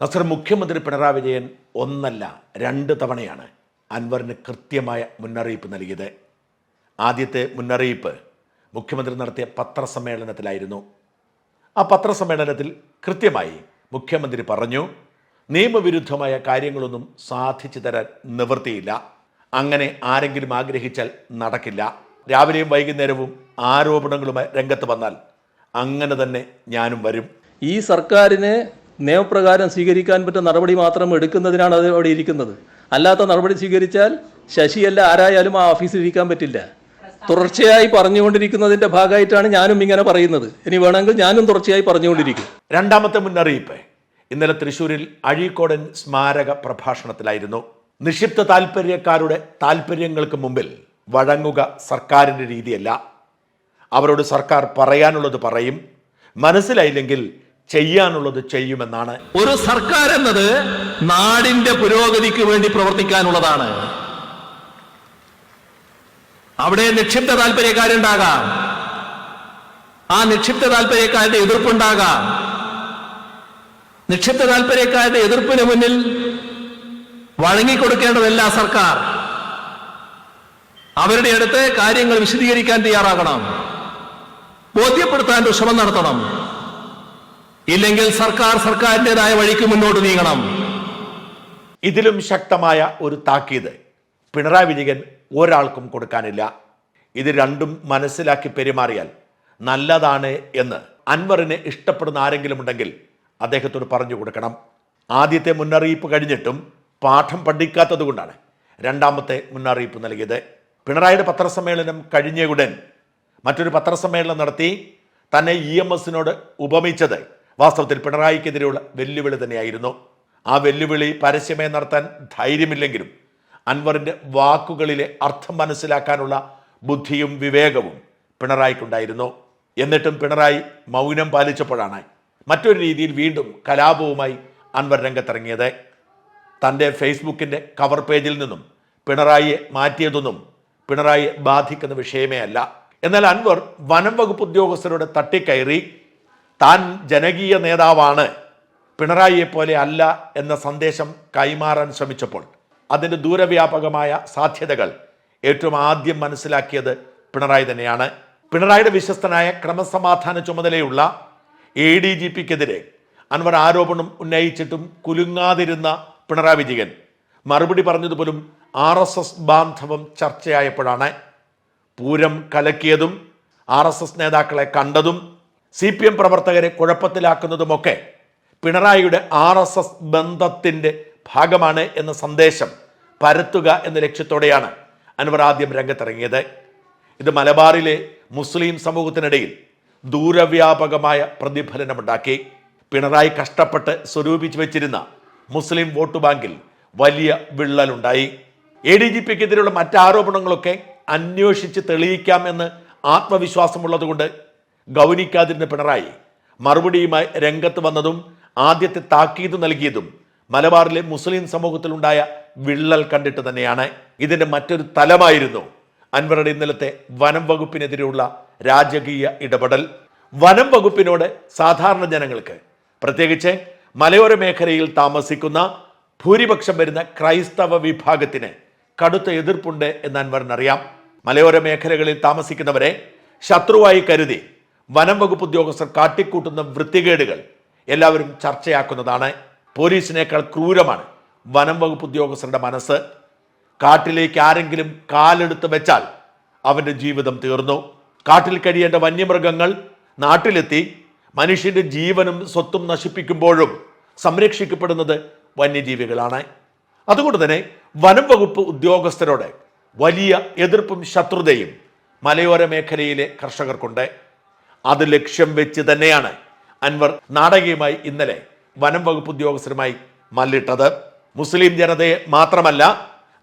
നസർ മുഖ്യമന്ത്രി പിണറായി വിജയൻ ഒന്നല്ല രണ്ട് തവണയാണ് അൻവറിന് കൃത്യമായ മുന്നറിയിപ്പ് നൽകിയത്. ആദ്യത്തെ മുന്നറിയിപ്പ് മുഖ്യമന്ത്രി നടത്തിയ പത്രസമ്മേളനത്തിലായിരുന്നു. ആ പത്രസമ്മേളനത്തിൽ കൃത്യമായി മുഖ്യമന്ത്രി പറഞ്ഞു നിയമവിരുദ്ധമായ കാര്യങ്ങളൊന്നും സാധിച്ചു തരാൻ നിവൃത്തിയില്ല. അങ്ങനെ ആരെങ്കിലും ആഗ്രഹിച്ചാൽ നടക്കില്ല. രാവിലെയും വൈകുന്നേരവും ആരോപണങ്ങളുമായി രംഗത്ത് വന്നാൽ അങ്ങനെ തന്നെ ഞാനും വരും. ഈ സർക്കാരിന് നിയമപ്രകാരം സ്വീകരിക്കാൻ പറ്റുന്ന നടപടി മാത്രം എടുക്കുന്നതിനാണ് അത് അവിടെ ഇരിക്കുന്നത്. അല്ലാത്ത നടപടി സ്വീകരിച്ചാൽ ശശിയല്ല ആരായാലും ആ ഓഫീസിൽ ഇരിക്കാൻ പറ്റില്ല. തുടർച്ചയായി പറഞ്ഞുകൊണ്ടിരിക്കുന്നതിന്റെ ഭാഗമായിട്ടാണ് ഞാനും ഇങ്ങനെ പറയുന്നത്. ഇനി വേണമെങ്കിൽ ഞാനും തുടർച്ചയായി പറഞ്ഞുകൊണ്ടിരിക്കും. രണ്ടാമത്തെ മുന്നറിയിപ്പ്. ഇന്നലെ തൃശൂരിൽ അഴീക്കോടൻ സ്മാരക പ്രഭാഷണത്തിലായിരുന്നു. നിക്ഷിപ്ത താല്പര്യക്കാരുടെ താല്പര്യങ്ങൾക്ക് മുമ്പിൽ വഴങ്ങുക സർക്കാരിന്റെ രീതിയല്ല. അവരോട് സർക്കാർ പറയാനുള്ളത് പറയും. മനസ്സിലായില്ലെങ്കിൽ ചെയ്യാനുള്ളത് ചെയ്യുമെന്നാണ്. ഒരു സർക്കാർ എന്നത് നാടിന്റെ പുരോഗതിക്ക് വേണ്ടി പ്രവർത്തിക്കാനുള്ളതാണ്. അവിടെ നിക്ഷിപ്ത താല്പര്യക്കാരുണ്ടാകാം ആ നിക്ഷിപ്ത താല്പര്യക്കാരുടെ എതിർപ്പുണ്ടാകാം. നിക്ഷിപ്ത താല്പര്യക്കാരുടെ എതിർപ്പിന് മുന്നിൽ വഴങ്ങിക്കൊടുക്കേണ്ടതല്ല സർക്കാർ. അവരുടെ അടുത്ത് കാര്യങ്ങൾ വിശദീകരിക്കാൻ തയ്യാറാകണം. ബോധ്യപ്പെടുത്താൻ ശ്രമം നടത്തണം. ഇല്ലെങ്കിൽ സർക്കാർ സർക്കാരിന്റെതായ വഴിക്ക് മുന്നോട്ട് നീങ്ങണം. ഇതിലും ശക്തമായ ഒരു താക്കീത് പിണറായി വിജയൻ ഒരാൾക്കും കൊടുക്കാനില്ല. ഇത് രണ്ടും മനസ്സിലാക്കി പെരുമാറിയാൽ നല്ലതാണ് എന്ന് അൻവറിനെ ഇഷ്ടപ്പെടുന്ന ആരെങ്കിലും ഉണ്ടെങ്കിൽ അദ്ദേഹത്തോട് പറഞ്ഞു കൊടുക്കണം. ആദ്യത്തെ മുന്നറിയിപ്പ് കഴിഞ്ഞിട്ടും പാഠം പഠിക്കാത്തത് കൊണ്ടാണ് രണ്ടാമത്തെ മുന്നറിയിപ്പ് നൽകിയത്. പിണറായിയുടെ പത്രസമ്മേളനം കഴിഞ്ഞയുടൻ മറ്റൊരു പത്രസമ്മേളനം നടത്തി തന്നെ ഇ എം എസിനോട് ഉപമിച്ചത് വാസ്തവത്തിൽ പിണറായിക്കെതിരെയുള്ള വെല്ലുവിളി തന്നെയായിരുന്നു. ആ വെല്ലുവിളി പരസ്യമായി നടത്താൻ ധൈര്യമില്ലെങ്കിലും അൻവറിന്റെ വാക്കുകളിലെ അർത്ഥം മനസ്സിലാക്കാനുള്ള ബുദ്ധിയും വിവേകവും പിണറായിക്കുണ്ടായിരുന്നു. എന്നിട്ടും പിണറായി മൗനം പാലിച്ചപ്പോഴാണ് മറ്റൊരു രീതിയിൽ വീണ്ടും കലാപവുമായി അൻവർ രംഗത്തിറങ്ങിയത്. തന്റെ ഫേസ്ബുക്കിന്റെ കവർ പേജിൽ നിന്നും പിണറായിയെ മാറ്റിയതൊന്നും പിണറായിയെ ബാധിക്കുന്ന വിഷയമേ അല്ല. എന്നാൽ അൻവർ വനം വകുപ്പ് ഉദ്യോഗസ്ഥരോട് തട്ടിക്കയറി താൻ ജനകീയ നേതാവാണ്. പിണറായിയെ പോലെ അല്ല എന്ന സന്ദേശം കൈമാറാൻ ശ്രമിച്ചപ്പോൾ അതിന്റെ ദൂരവ്യാപകമായ സാധ്യതകൾ ഏറ്റവും ആദ്യം മനസ്സിലാക്കിയത് പിണറായി തന്നെയാണ്. പിണറായിയുടെ വിശ്വസ്തനായ ക്രമസമാധാന ചുമതലയുള്ള എ ഡി ജി പിക്കെതിരെ അൻവർ ആരോപണം ഉന്നയിച്ചിട്ടും കുലുങ്ങാതിരുന്ന പിണറായി വിജയൻ മറുപടി പറഞ്ഞതുപോലും ആർ എസ് എസ് ബാന്ധവം ചർച്ചയായപ്പോഴാണ് പൂരം കലക്കിയതും ആർ എസ് എസ് നേതാക്കളെ കണ്ടതും സി പി എം പ്രവർത്തകരെ കുഴപ്പത്തിലാക്കുന്നതുമൊക്കെ പിണറായിയുടെ ആർ എസ് എസ് ബന്ധത്തിന്റെ ഭാഗമാണ് എന്ന സന്ദേശം പരത്തുക എന്ന ലക്ഷ്യത്തോടെയാണ് അൻവർ ആദ്യം രംഗത്തിറങ്ങിയത്. ഇത് മലബാറിലെ മുസ്ലിം സമൂഹത്തിനിടയിൽ ദൂരവ്യാപകമായ പ്രതിഫലനമുണ്ടാക്കി. പിണറായി കഷ്ടപ്പെട്ട് സ്വരൂപിച്ചു വെച്ചിരുന്ന മുസ്ലിം വോട്ട് ബാങ്കിൽ വലിയ വിള്ളലുണ്ടായി. എ ഡി ജി പിക്കെതിരെയുള്ള മറ്റാരോപണങ്ങളൊക്കെ അന്വേഷിച്ച് തെളിയിക്കാമെന്ന് ആത്മവിശ്വാസമുള്ളതുകൊണ്ട് ഗൗനിക്കാതിരുന്ന പിണറായി മറുപടിയുമായി രംഗത്ത് വന്നതും ആദ്യത്തെ താക്കീത് നൽകിയതും മലബാറിലെ മുസ്ലിം സമൂഹത്തിലുണ്ടായ വിള്ളൽ കണ്ടിട്ട് തന്നെയാണ്. ഇതിന്റെ മറ്റൊരു തലമായിരുന്നു അൻവറുടെ ഇന്നലത്തെ വനം വകുപ്പിനെതിരെയുള്ള രാജകീയ ഇടപെടൽ. വനം വകുപ്പിനോട് സാധാരണ ജനങ്ങൾക്ക് പ്രത്യേകിച്ച് മലയോര മേഖലയിൽ താമസിക്കുന്ന ഭൂരിപക്ഷം വരുന്ന ക്രൈസ്തവ വിഭാഗത്തിന് കടുത്ത എതിർപ്പുണ്ട് എന്ന് അൻവറിനറിയാം. മലയോര മേഖലകളിൽ താമസിക്കുന്നവരെ ശത്രുവായി കരുതി വനം വകുപ്പ് ഉദ്യോഗസ്ഥർ കാട്ടിക്കൂട്ടുന്ന വൃത്തികേടുകൾ എല്ലാവരും ചർച്ചയാക്കുന്നതാണ്. പോലീസിനേക്കാൾ ക്രൂരമാണ് വനം വകുപ്പ് ഉദ്യോഗസ്ഥരുടെ മനസ്സ്. കാട്ടിലേക്ക് ആരെങ്കിലും കാലെടുത്ത് വെച്ചാൽ അവന്റെ ജീവിതം തീർന്നു. കാട്ടിൽ കഴിയേണ്ട വന്യമൃഗങ്ങൾ നാട്ടിലെത്തി. മനുഷ്യന്റെ ജീവനും സ്വത്തും നശിപ്പിക്കുമ്പോഴും സംരക്ഷിക്കപ്പെടുന്നത് വന്യജീവികളാണ്. അതുകൊണ്ട് തന്നെ വനം വകുപ്പ് ഉദ്യോഗസ്ഥരോട് വലിയ എതിർപ്പും ശത്രുതയും മലയോര മേഖലയിലെ കർഷകർക്കുണ്ട്. അത് ലക്ഷ്യം വെച്ച് തന്നെയാണ് അൻവർ നാടകീയമായി ഇന്നലെ വനം വകുപ്പ് ഉദ്യോഗസ്ഥരുമായി മല്ലിട്ടത്. മുസ്ലിം ജനതയെ മാത്രമല്ല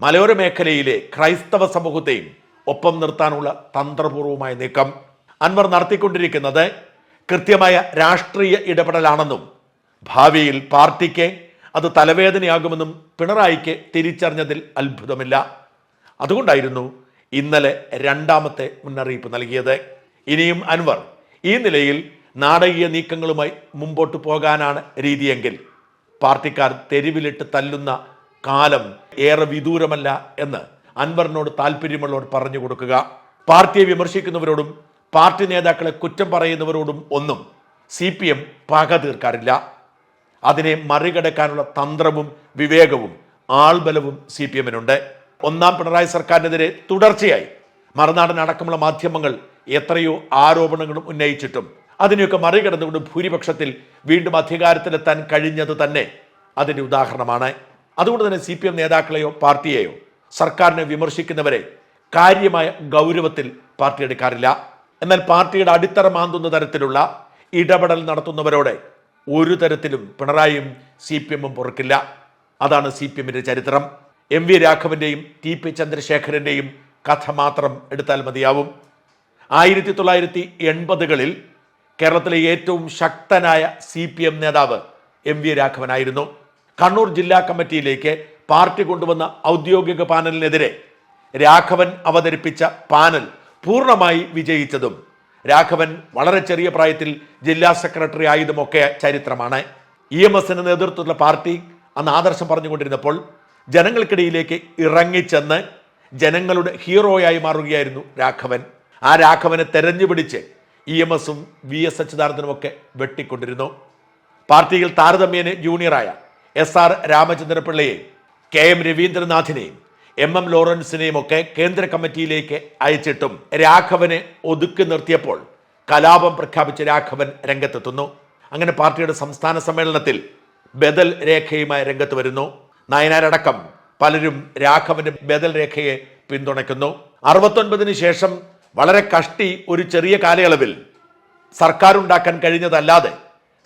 മലയോര മേഖലയിലെ ക്രൈസ്തവ സമൂഹത്തെയും ഒപ്പം നിർത്താനുള്ള തന്ത്രപൂർവമായ നീക്കം. അൻവർ നടത്തിക്കൊണ്ടിരിക്കുന്നത് കൃത്യമായ രാഷ്ട്രീയ ഇടപെടലാണെന്നും ഭാവിയിൽ പാർട്ടിക്ക് അത് തലവേദനയാകുമെന്നും പിണറായിക്ക് തിരിച്ചറിഞ്ഞതിൽ അത്ഭുതമില്ല. അതുകൊണ്ടായിരുന്നു ഇന്നലെ രണ്ടാമത്തെ മുന്നറിയിപ്പ് നൽകിയത്. ഇനിയും അൻവർ ഈ നിലയിൽ നാടകീയ നീക്കങ്ങളുമായി മുമ്പോട്ട് പോകാനാണ് രീതിയെങ്കിൽ പാർട്ടിക്കാർ തെരുവിലിട്ട് തല്ലുന്ന കാലം ഏറെ വിദൂരമല്ല എന്ന് അൻവറിനോട് താല്പര്യമുള്ളവർ പറഞ്ഞു കൊടുക്കുക. പാർട്ടിയെ വിമർശിക്കുന്നവരോടും പാർട്ടി നേതാക്കളെ കുറ്റം പറയുന്നവരോടും ഒന്നും സി പി എം പക തീർക്കാറില്ല. അതിനെ മറികടക്കാനുള്ള തന്ത്രവും വിവേകവും ആൾബലവും സി പി എമ്മിനുണ്ട്. ഒന്നാം പിണറായി സർക്കാരിനെതിരെ തുടർച്ചയായി മറുനാടൻ അടക്കമുള്ള മാധ്യമങ്ങൾ എത്രയോ ആരോപണങ്ങളും ഉന്നയിച്ചിട്ടും അതിനെയൊക്കെ മറികടന്നുകൊണ്ട് ഭൂരിപക്ഷത്തിൽ വീണ്ടും അധികാരത്തിലെത്താൻ കഴിഞ്ഞത് തന്നെ അതിന്റെ ഉദാഹരണമാണ്. അതുകൊണ്ട് തന്നെ സി പി എം നേതാക്കളെയോ പാർട്ടിയെയോ സർക്കാരിനെ വിമർശിക്കുന്നവരെ കാര്യമായ ഗൗരവത്തിൽ പാർട്ടി എടുക്കാറില്ല. എന്നാൽ പാർട്ടിയുടെ അടിത്തറ മാന്തുന്ന തരത്തിലുള്ള ഇടപെടൽ നടത്തുന്നവരോട് ഒരു തരത്തിലും പിണറായിയും സി പി എമ്മും പൊറുക്കില്ല. അതാണ് സി പി എമ്മിന്റെ ചരിത്രം. എം വി രാഘവന്റെയും ടി പി ചന്ദ്രശേഖരന്റെയും കഥ മാത്രം എടുത്താൽ മതിയാവും. ആയിരത്തി തൊള്ളായിരത്തി എൺപതുകളിൽ കേരളത്തിലെ ഏറ്റവും ശക്തനായ സി പി എം നേതാവ് എം വി രാഘവനായിരുന്നു. കണ്ണൂർ ജില്ലാ കമ്മിറ്റിയിലേക്ക് പാർട്ടി കൊണ്ടുവന്ന ഔദ്യോഗിക പാനലിനെതിരെ രാഘവൻ അവതരിപ്പിച്ച പാനൽ പൂർണമായി വിജയിച്ചതും രാഘവൻ വളരെ ചെറിയ പ്രായത്തിൽ ജില്ലാ സെക്രട്ടറി ആയതുമൊക്കെ ചരിത്രമാണ്. ഇ എം എസിന് നേതൃത്വത്തിലുള്ള പാർട്ടി അന്ന് ആദർശം പറഞ്ഞുകൊണ്ടിരുന്നപ്പോൾ ജനങ്ങൾക്കിടയിലേക്ക് ഇറങ്ങിച്ചെന്ന് ജനങ്ങളുടെ ഹീറോയായി മാറുകയായിരുന്നു രാഘവൻ. ആ രാഘവനെ തെരഞ്ഞുപിടിച്ച് ഇ എം എസും വി എസ് അച്യുതാനന്ദനുമൊക്കെ വെട്ടിക്കൊണ്ടിരുന്നു. പാർട്ടിയിൽ താരതമ്യേന ജൂനിയറായ എസ് ആർ രാമചന്ദ്രപിള്ളയെയും കെ എം രവീന്ദ്രനാഥിനെയും എം എം ലോറൻസിനെയും ഒക്കെ കേന്ദ്ര കമ്മിറ്റിയിലേക്ക് അയച്ചിട്ടും രാഘവനെ ഒതുക്കി നിർത്തിയപ്പോൾ കലാപം പ്രഖ്യാപിച്ച രാഘവൻ രംഗത്തെത്തുന്നു. അങ്ങനെ പാർട്ടിയുടെ സംസ്ഥാന സമ്മേളനത്തിൽ ബദൽ രേഖയുമായി രംഗത്ത് വരുന്നു. നയനാരടക്കം പലരും രാഘവന്റെ ബദൽ രേഖയെ പിന്തുണയ്ക്കുന്നു. അറുപത്തൊൻപതിന് ശേഷം വളരെ കഷ്ടി ഒരു ചെറിയ കാലയളവിൽ സർക്കാർ ഉണ്ടാക്കാൻ കഴിഞ്ഞതല്ലാതെ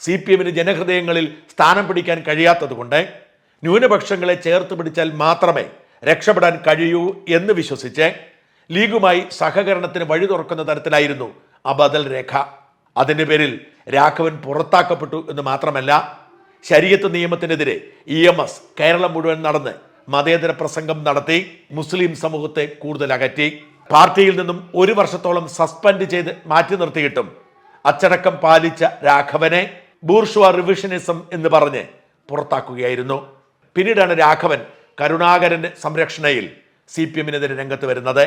സി പി എമ്മിന് ജനഹൃദയങ്ങളിൽ സ്ഥാനം പിടിക്കാൻ കഴിയാത്തതുകൊണ്ട് ന്യൂനപക്ഷങ്ങളെ ചേർത്ത് പിടിച്ചാൽ മാത്രമേ രക്ഷപ്പെടാൻ കഴിയൂ എന്ന് വിശ്വസിച്ച് ലീഗുമായി സഹകരണത്തിന് വഴി തുറക്കുന്ന തരത്തിലായിരുന്നു ആ ബദൽ രേഖ. അതിന്റെ പേരിൽ രാഘവൻ പുറത്താക്കപ്പെട്ടു എന്ന് മാത്രമല്ല ശരീരത്ത് നിയമത്തിനെതിരെ ഇ എം എസ് കേരളം മുഴുവൻ നടന്ന് മതേതര പ്രസംഗം നടത്തി മുസ്ലിം സമൂഹത്തെ കൂടുതൽ അകറ്റി പാർട്ടിയിൽ നിന്നും ഒരു വർഷത്തോളം സസ്പെൻഡ് ചെയ്ത് മാറ്റി നിർത്തിയിട്ടും അച്ചടക്കം പാലിച്ച രാഘവനെ ബൂർഷ്വ റിവിഷനിസം എന്ന് പറഞ്ഞ് പുറത്താക്കുകയായിരുന്നു. പിന്നീടാണ് രാഘവൻ കരുണാകരന്റെ സംരക്ഷണയിൽ സി പി എമ്മിനെതിരെ രംഗത്ത് വരുന്നത്.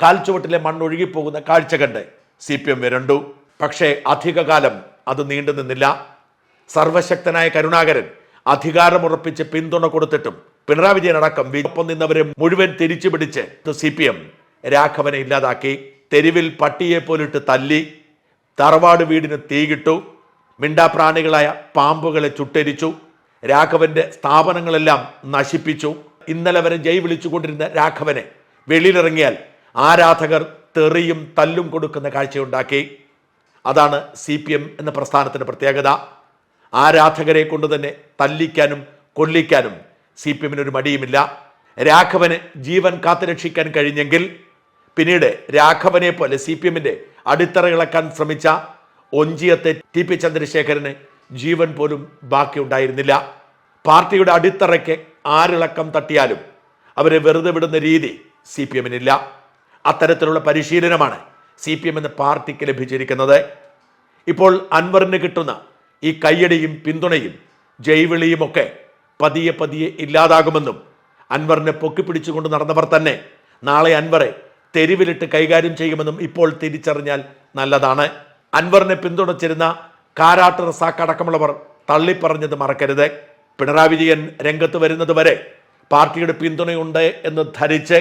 കാൽച്ചുവട്ടിലെ മണ്ണൊഴുകിപ്പോകുന്ന കാഴ്ച കണ്ട് സി പി എം വരണ്ടു. പക്ഷേ അധികകാലം അത് നീണ്ടു നിന്നില്ല. സർവശക്തനായ കരുണാകരൻ അധികാരമുറപ്പിച്ച് പിന്തുണ കൊടുത്തിട്ടും പിണറായി വിജയൻ അടക്കം നിന്നവരെ മുഴുവൻ തിരിച്ചു പിടിച്ച് സി പി എം രാഘവനെ ഇല്ലാതാക്കി. തെരുവിൽ പട്ടിയെ പോലിട്ട് തല്ലി. തറവാട് വീടിന് തീകിട്ടു. മിണ്ടാപ്രാണികളായ പാമ്പുകളെ ചുട്ടരിച്ചു. രാഘവന്റെ സ്ഥാപനങ്ങളെല്ലാം നശിപ്പിച്ചു. ഇന്നലെ വരെ ജയ് വിളിച്ചുകൊണ്ടിരുന്ന രാഘവനെ വെളിയിലിറങ്ങിയാൽ ആരാധകർ തെറിയും തല്ലും കൊടുക്കുന്ന കാഴ്ചയുണ്ടാക്കി. അതാണ് സി പി എം എന്ന പ്രസ്ഥാനത്തിന്റെ പ്രത്യേകത. ആരാധകരെ കൊണ്ട് തന്നെ തല്ലിക്കാനും കൊല്ലിക്കാനും സി പി എമ്മിനൊരു മടിയുമില്ല. രാഘവന് ജീവൻ കാത്തുരക്ഷിക്കാൻ കഴിഞ്ഞെങ്കിൽ പിന്നീട് രാഘവനെ പോലെ സി പി എമ്മിന്റെ അടിത്തറകളക്കാൻ ശ്രമിച്ച ഒഞ്ചിയത്തെ ടി പി ചന്ദ്രശേഖരന് ജീവൻ പോലും ബാക്കിയുണ്ടായിരുന്നില്ല. പാർട്ടിയുടെ അടിത്തറയ്ക്ക് ആരിളക്കം തട്ടിയാലും അവരെ വെറുതെ വിടുന്ന രീതി സി പി എമ്മിനില്ല. അത്തരത്തിലുള്ള പരിശീലനമാണ് സി പി എം എന്ന പാർട്ടിക്ക് ലഭിച്ചിരിക്കുന്നത്. ഇപ്പോൾ അൻവറിന് കിട്ടുന്ന ഈ കയ്യടിയും പിന്തുണയും ജൈവിളിയുമൊക്കെ പതിയെ പതിയെ ഇല്ലാതാകുമെന്നും അൻവറിനെ പൊക്കിപ്പിടിച്ചുകൊണ്ട് നടന്നവർ തന്നെ നാളെ അൻവറെ തെരുവിലിട്ട് കൈകാര്യം ചെയ്യുമെന്നും ഇപ്പോൾ തിരിച്ചറിഞ്ഞാൽ നല്ലതാണ്. അൻവറിനെ പിന്തുണച്ചിരുന്ന കാരാട്ട് റസാക്ക് അടക്കമുള്ളവർ തള്ളിപ്പറഞ്ഞത് മറക്കരുത്. പിണറായി വിജയൻ രംഗത്ത് വരുന്നത് വരെ പാർട്ടിയുടെ പിന്തുണയുണ്ട് എന്ന് ധരിച്ച്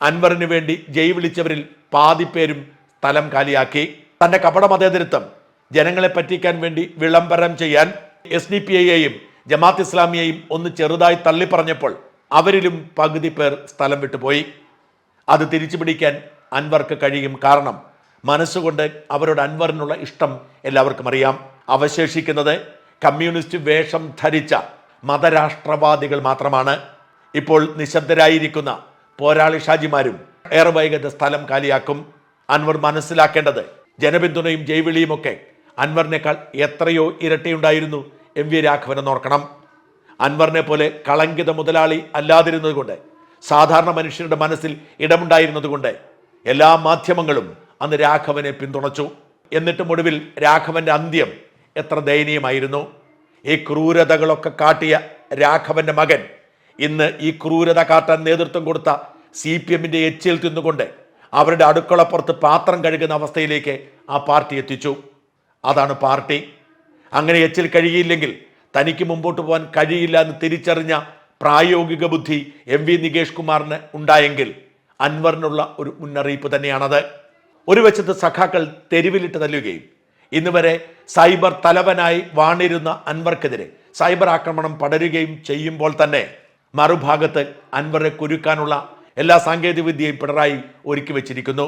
അൻവറിന് വേണ്ടി ജയ് വിളിച്ചവരിൽ പാതിപ്പേരും സ്ഥലം കാലിയാക്കി. തന്റെ കപട മതേതരത്വം ജനങ്ങളെ പറ്റിക്കാൻ വേണ്ടി വിളംബരം ചെയ്യാൻ എസ് ഡി പി ഐയെയും ജമാത്ത് ഇസ്ലാമിയെയും ഒന്ന് ചെറുതായി തള്ളിപ്പറഞ്ഞപ്പോൾ അവരിലും പകുതി പേർ സ്ഥലം വിട്ടുപോയി. അത് തിരിച്ചു പിടിക്കാൻ അൻവർക്ക് കഴിയും. കാരണം മനസ്സുകൊണ്ട് അവരുടെ അൻവറിനുള്ള ഇഷ്ടം എല്ലാവർക്കും അറിയാം. അവശേഷിക്കുന്നത് കമ്മ്യൂണിസ്റ്റ് വേഷം ധരിച്ച മതരാഷ്ട്രവാദികൾ മാത്രമാണ്. ഇപ്പോൾ നിശബ്ദരായിരിക്കുന്ന പോരാളി ഷാജിമാരും ഏറെ വൈകാതെ സ്ഥലം കാലിയാക്കും. അൻവർ മനസ്സിലാക്കേണ്ടത് ജനപിന്തുണയും ജൈവിളിയും ഒക്കെ അൻവറിനേക്കാൾ എത്രയോ ഇരട്ടിയുണ്ടായിരുന്നു എം വി രാഘവനെ നോർക്കണം അൻവറിനെ പോലെ കളങ്കിത മുതലാളി അല്ലാതിരുന്നത് കൊണ്ട് സാധാരണ മനുഷ്യരുടെ മനസ്സിൽ ഇടമുണ്ടായിരുന്നതുകൊണ്ട് എല്ലാ മാധ്യമങ്ങളും അന്ന് രാഘവനെ പിന്തുണച്ചു. എന്നിട്ടും ഒടുവിൽ രാഘവന്റെ അന്ത്യം എത്ര ദയനീയമായിരുന്നു. ഈ ക്രൂരതകളൊക്കെ കാട്ടിയ രാഘവന്റെ മകൻ ഇന്ന് ഈ ക്രൂരത കാട്ടാൻ നേതൃത്വം കൊടുത്ത സി പി എമ്മിന്റെ എച്ചിൽ തിന്നുകൊണ്ട് അവരുടെ അടുക്കളപ്പുറത്ത് പാത്രം കഴുകുന്ന അവസ്ഥയിലേക്ക് ആ പാർട്ടി എത്തിച്ചു. അതാണ് പാർട്ടി. അങ്ങനെ എച്ചിൽ കഴിയില്ലെങ്കിൽ തനിക്ക് മുമ്പോട്ട് പോകാൻ കഴിയില്ല എന്ന് തിരിച്ചറിഞ്ഞ പ്രായോഗിക ബുദ്ധി എം വി നികേഷ് കുമാറിന് ഉണ്ടായെങ്കിൽ അൻവറിനുള്ള ഒരു മുന്നറിയിപ്പ് തന്നെയാണത്. ഒരു വശത്ത് സഖാക്കൾ തെരുവിലിട്ട് തല്ലുകയും ഇന്ന് വരെ സൈബർ തലവനായി വാണിരുന്ന അൻവർക്കെതിരെ സൈബർ ആക്രമണം പടരുകയും ചെയ്യുമ്പോൾ തന്നെ മറുഭാഗത്ത് അൻവറെ കുരുക്കാനുള്ള എല്ലാ സാങ്കേതിക വിദ്യയും പിണറായി ഒരുക്കി വച്ചിരിക്കുന്നു.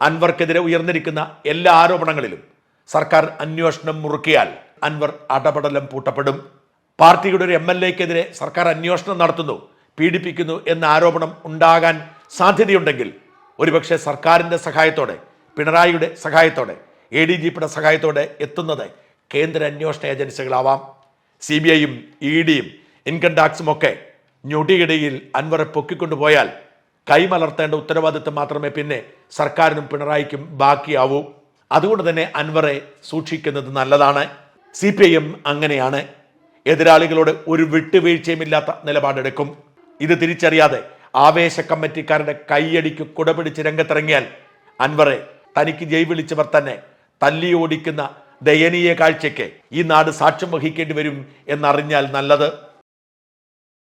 അൻവർക്കെതിരെ ഉയർന്നിരിക്കുന്ന എല്ലാ ആരോപണങ്ങളിലും സർക്കാർ അന്വേഷണം മുറുക്കിയാൽ അൻവർ അടപടലം പൂട്ടപ്പെടും. പാർട്ടിയുടെ ഒരു എം എൽ എക്കെതിരെ സർക്കാർ അന്വേഷണം നടത്തുന്നു പീഡിപ്പിക്കുന്നു എന്ന ആരോപണം ഉണ്ടാകാൻ സാധ്യതയുണ്ടെങ്കിൽ ഒരുപക്ഷെ സർക്കാരിന്റെ സഹായത്തോടെ പിണറായിയുടെ സഹായത്തോടെ എ ഡി ജി പിയുടെ സഹായത്തോടെ എത്തുന്നത് കേന്ദ്ര അന്വേഷണ ഏജൻസികളാവാം. സി ബി ഐയും ഇ ഡിയും ഇൻകം ടാക്സും ഒക്കെ ഞൊടിയിടയിൽ അൻവറെ പൊക്കിക്കൊണ്ടുപോയാൽ കൈമലർത്തേണ്ട ഉത്തരവാദിത്തം മാത്രമേ പിന്നെ സർക്കാരിനും പിണറായിക്കും ബാക്കിയാവൂ. അതുകൊണ്ട് തന്നെ അൻവറെ സൂക്ഷിക്കുന്നത് നല്ലതാണ്. സി പി ഐ എം അങ്ങനെയാണ്. എതിരാളികളോട് ഒരു വിട്ടുവീഴ്ചയുമില്ലാത്ത നിലപാടെടുക്കും. ഇത് തിരിച്ചറിയാതെ ആവേശ കമ്മിറ്റിക്കാരുടെ കൈയടിക്ക് കുടപിടിച്ച് രംഗത്തിറങ്ങിയാൽ അൻവറെ തനിക്ക് ജയ് വിളിച്ചവർ തന്നെ തല്ലിയോടിക്കുന്ന ദയനീയ കാഴ്ചയ്ക്ക് ഈ നാട് സാക്ഷ്യം വഹിക്കേണ്ടി വരും എന്നറിഞ്ഞാൽ നല്ലത്.